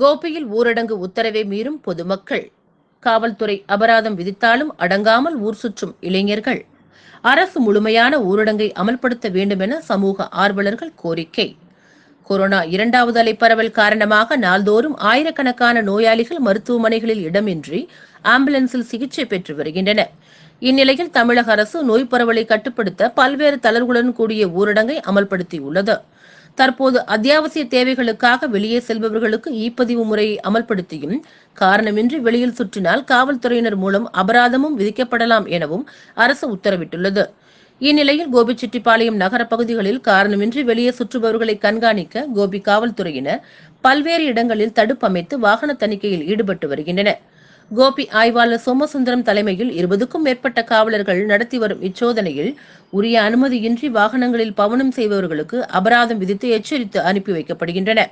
கோபியில் ஊரடங்கு உத்தரவை மீறும் பொதுமக்கள். காவல்துறை அபராதம் விதித்தாலும் அடங்காமல் ஊர் சுற்றும் இளைஞர்கள். அரசு முழுமையான ஊரடங்கை அமல்படுத்த வேண்டும் என சமூக ஆர்வலர்கள் கோரிக்கை. கொரோனா இரண்டாவது அலை பரவல் காரணமாக நாள்தோறும் ஆயிரக்கணக்கான நோயாளிகள் மருத்துவமனைகளில் இடமின்றி ஆம்புலன்ஸில் சிகிச்சை பெற்று வருகின்றனர். இந்நிலையில் தமிழக அரசு நோய் பரவலை கட்டுப்படுத்த பல்வேறு தளர்வுடன் கூடிய ஊரடங்கை அமல்படுத்தியுள்ளது. தற்போது அத்தியாவசிய தேவைகளுக்காக வெளியே செல்பவர்களுக்கு இ பதிவு முறையை அமல்படுத்தியும் காரணமின்றி வெளியில் சுற்றினால் காவல்துறையினர் மூலம் அபராதமும் விதிக்கப்படலாம் எனவும் அரசு உத்தரவிட்டுள்ளது. இந்நிலையில் கோபிச்செட்டிப்பாளையம் நகர பகுதிகளில் காரணமின்றி வெளியே சுற்றுபவர்களை கண்காணிக்க கோபி காவல்துறையினர் பல்வேறு இடங்களில் தடுப்பு அமைத்து வாகன தணிக்கையில் ஈடுபட்டு வருகின்றனர். கோபி ஆய்வாளர் சோமசுந்தரம் தலைமையில் இருபதுக்கும் மேற்பட்ட காவலர்கள் நடத்தி வரும் இச்சோதனையில் உரிய அனுமதியின்றி வாகனங்களில் பவனம் செய்பவர்களுக்கு அபராதம் விதித்து எச்சரித்து அனுப்பி வைக்கப்படுகின்றன.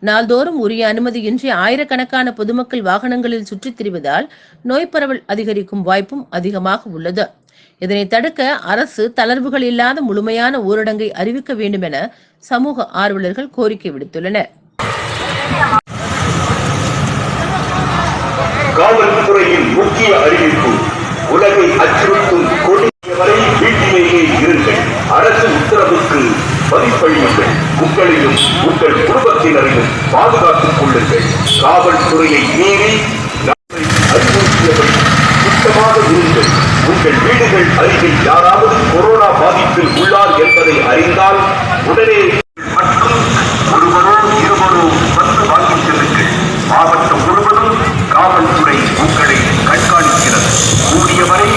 நாள்தோறும் உரிய அனுமதியின்றி ஆயிரக்கணக்கான பொதுமக்கள் வாகனங்களில் சுற்றித் திரிவதால் நோய் பரவல் அதிகரிக்கும் வாய்ப்பும் அதிகமாக உள்ளது. இதனை தடுக்க அரசு தளர்வுகள் இல்லாத முழுமையான ஊரடங்கை அறிவிக்க வேண்டும் என சமூக ஆர்வலர்கள் கோரிக்கை விடுத்துள்ளனர். காவல்துறையின் முக்கிய அறிவிப்பு உலகை அச்சுறுத்தும் கொடிய வீட்டிலேயே இருங்கள். அரசு உத்தரவுக்கு மதிப்பளியுங்கள். உங்களையும் உங்கள் குடும்பத்தினரையும் பாதுகாத்துக் கொள்ளுங்கள். காவல்துறையை மீறி அருகில் யாராவது கொரோனா பாதிப்பில் உள்ளார் என்பதை அறிந்தால் உடனே மற்றும் ஒருவரோ இருவரோ வந்து வாங்கி செல்லுங்கள். மாவட்டம் முழுவதும் காவல்துறை உங்களை கண்காணிக்கிறது. கூடியவரை